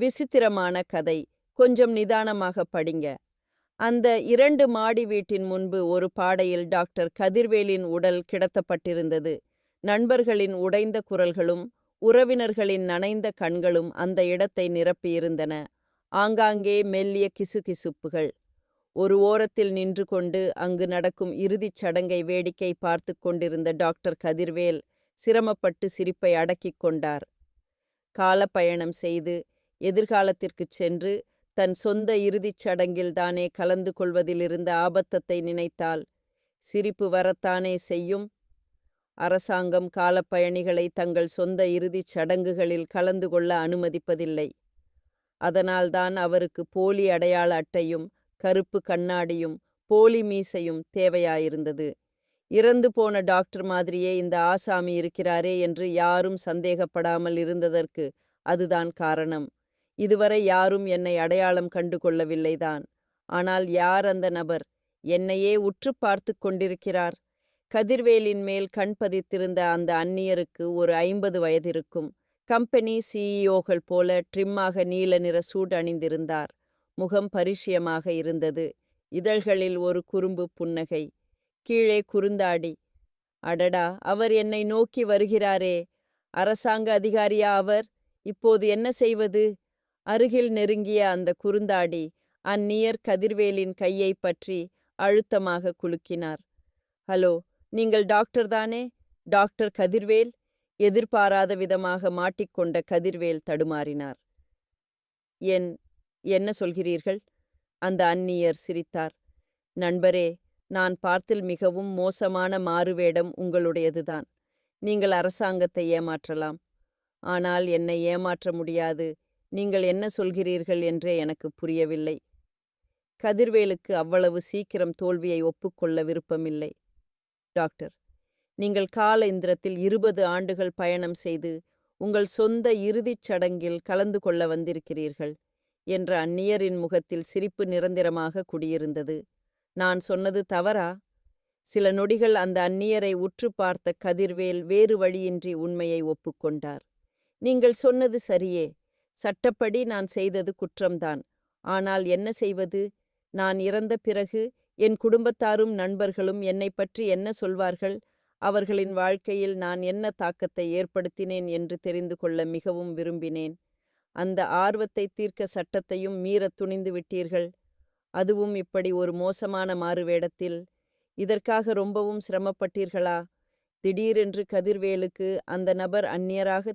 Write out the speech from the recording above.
விசித்திரமான கதை. கொஞ்சம் நிதானமாக படிங்க. அந்த இரண்டு மாடி வீட்டின் முன்பு ஒரு பாடையில் டாக்டர் கதிர்வேலின் உடல் கிடத்தப்பட்டிருந்தது. நண்பர்களின் உடைந்த குரல்களும் உறவினர்களின் நனைந்த கண்களும் அந்த இடத்தை நிரப்பியிருந்தன. ஆங்காங்கே மெல்லிய கிசுகிசுப்புகள். ஒரு ஓரத்தில் நின்று கொண்டு அங்கு நடக்கும் இறுதிச் சடங்கை வேடிக்கை பார்த்து கொண்டிருந்த டாக்டர் கதிர்வேல் சிரமப்பட்டு சிரிப்பை அடக்கிக் கொண்டார். காலப்பயணம் செய்து எதிர்காலத்திற்குச் சென்று தன் சொந்த இறுதிச் சடங்கில் தானே கலந்து கொள்வதிலிருந்த ஆபத்தத்தை நினைத்தால் சிரிப்பு வரத்தானே செய்யும்? அரசாங்கம் காலப்பயணிகளை தங்கள் சொந்த இறுதிச் சடங்குகளில் கலந்து கொள்ள அனுமதிப்பதில்லை. அதனால்தான் அவருக்கு போலி அடையாள அட்டையும் கருப்பு கண்ணாடியும் போலி மீசையும் தேவையாயிருந்தது. இறந்து போன டாக்டர் மாதிரியே இந்த ஆசாமி இருக்கிறாரே என்று யாரும் சந்தேகப்படாமல் இருந்ததற்கு அதுதான் காரணம். இதுவரை யாரும் என்னை அடையாளம் கண்டு கொள்ளவில்லைதான். ஆனால் யார் அந்த நபர்? என்னையே உற்று பார்த்து கொண்டிருக்கிறார். கதிர்வேலின் மேல் கண் பதித்திருந்த அந்த அந்நியருக்கு ஒரு ஐம்பது வயதிருக்கும். கம்பெனி சிஇஓகள் போல ட்ரிம்மாக நீல நிற சூட் அணிந்திருந்தார். முகம் பரிச்சயமாக இருந்தது. இதழ்களில் ஒரு குறும்பு புன்னகை. கீழே குறுந்தாடி. அடடா அவர் என்னை நோக்கி வருகிறாரே. அரசாங்க அதிகாரியா அவர்? இப்போது என்ன செய்வது? அருகில் நெருங்கிய அந்த குறுந்தாடி அந்நியர் கதிர்வேலின் கையை பற்றி அழுத்தமாக குலுக்கினார். ஹலோ நீங்கள் டாக்டர் தானே? டாக்டர் கதிர்வேல்? எதிர்பாராத விதமாக மாட்டிக்கொண்ட கதிர்வேல் தடுமாறினார். என் என்ன சொல்கிறீர்கள்? அந்த அந்நியர் சிரித்தார். நண்பரே நான் பார்த்தில் மிகவும் மோசமான மாறுவேடம் உங்களுடையதுதான். நீங்கள் அரசாங்கத்தை ஏமாற்றலாம். ஆனால் என்னை ஏமாற்ற முடியாது. நீங்கள் என்ன சொல்கிறீர்கள் என்றே எனக்கு புரியவில்லை. கதிர்வேலுக்கு அவ்வளவு சீக்கிரம் தோல்வியை ஒப்புக்கொள்ள விருப்பமில்லை. டாக்டர் நீங்கள் கால இந்திரத்தில் இருபது ஆண்டுகள் பயணம் செய்து உங்கள் சொந்த இறுதிச் சடங்கில் கலந்து கொள்ள வந்திருக்கிறீர்கள் என்ற அந்நியரின் முகத்தில் சிரிப்பு நிரந்தரமாக குடியிருந்தது. நான் சொன்னது தவறா? சில நொடிகள் அந்த அந்நியரை உற்று பார்த்த கதிர்வேல் வேறு வழியின்றி உண்மையை ஒப்புக்கொண்டார். நீங்கள் சொன்னது சரியே. சட்டப்படி நான் செய்தது குற்றம்தான். ஆனால் என்ன செய்வது? நான் இறந்த பிறகு என் குடும்பத்தாரும் நண்பர்களும் என்னை பற்றி என்ன சொல்வார்கள்? அவர்களின் வாழ்க்கையில் நான் என்ன தாக்கத்தை ஏற்படுத்தினேன் என்று தெரிந்து கொள்ள மிகவும் விரும்பினேன். அந்த ஆர்வத்தை தீர்க்க சட்டத்தையும் மீறத் துணிந்து விட்டீர்கள். அதுவும் இப்படி ஒரு மோசமான மாறுவேடத்தில். இதற்காக ரொம்பவும் சிரமப்பட்டீர்களா? திடீரென்று கதிர்வேலுக்கு அந்த நபர் அந்நியராக